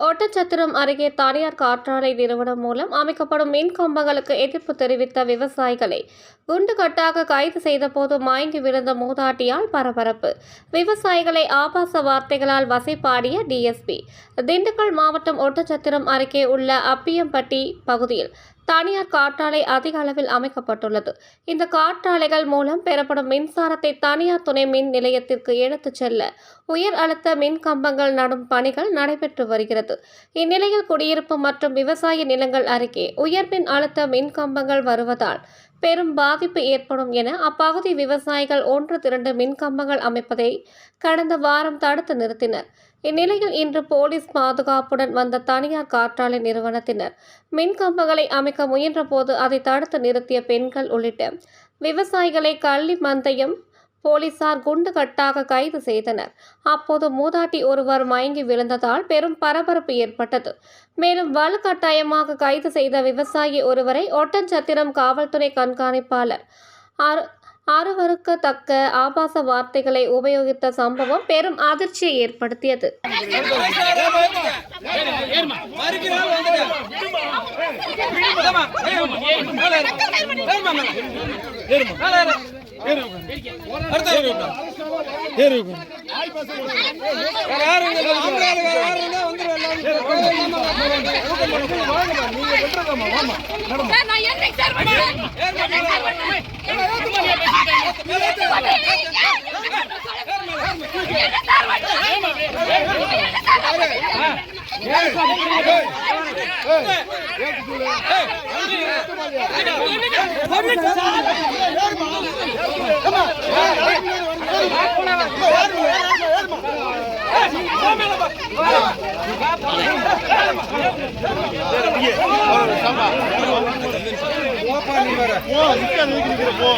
அருகே தனியார் காற்றாலை நிறுவனம் மூலம் அமைக்கப்படும் மின் கம்பங்களுக்கு எதிர்ப்பு தெரிவித்த விவசாயிகளை குண்டுகட்டாக கைது செய்தபோது மயங்கி விழுந்த மூதாட்டியால் பரபரப்பு. விவசாயிகளை ஆபாச வார்த்தைகளால் வசைப்பாடிய டிஎஸ்பி திண்டுக்கல் மாவட்டம் ஒட்டச்சத்திரம் அருகே உள்ள அப்பியம்பட்டி பகுதியில் தனியார் காற்றாலை அதிக அளவில் அமைக்கப்பட்டுள்ளது. இந்த காற்றாலைகள் மூலம் பெறப்படும் மின்சாரத்தை தனியார் துணை மின் நிலையத்திற்கு எடுத்துச் செல்ல உயர் அழுத்த மின் கம்பங்கள் நடும் பணிகள் நடைபெற்று வருகிறது. இந்நிலையில் குடியிருப்பு மற்றும் விவசாய நிலங்கள் அருகே உயர் மின் அழுத்த மின் கம்பங்கள் வருவதால் பெரும் பாதிப்பு ஏற்படும் என அப்பகுதி விவசாயிகள் ஒன்று திரண்டு மின் கம்பங்கள் அமைப்பதை கடந்த வாரம் தடுத்து நிறுத்தினர். இந்நிலையில் இன்று போலீஸ் பாதுகாப்புடன் வந்த தனியார் காற்றாலை நிறுவனத்தினர் மின் கம்பங்களை அமைக்க முயன்றபோது அதை தடுத்து நிறுத்திய பெண்கள் உள்ளிட்ட விவசாயிகளை கள்ளி மந்தயம் போலீசார் குண்டு கட்டாக கைது செய்தனர். அப்போது மூதாட்டி ஒருவர் மயங்கி விழுந்ததால் பெரும் பரபரப்பு ஏற்பட்டது. மேலும் வலுக்கட்டாயமாக கைது செய்த விவசாயி ஒருவரை ஒட்டஞ்சத்திரம் காவல்துறை கண்காணிப்பாளர் அருவறுக்கத்தக்க ஆபாச வார்த்தைகளை உபயோகித்த சம்பவம் பெரும் அதிர்ச்சியை ஏற்படுத்தியது மறுக்கிறாள் போப்பா நீ வேற போ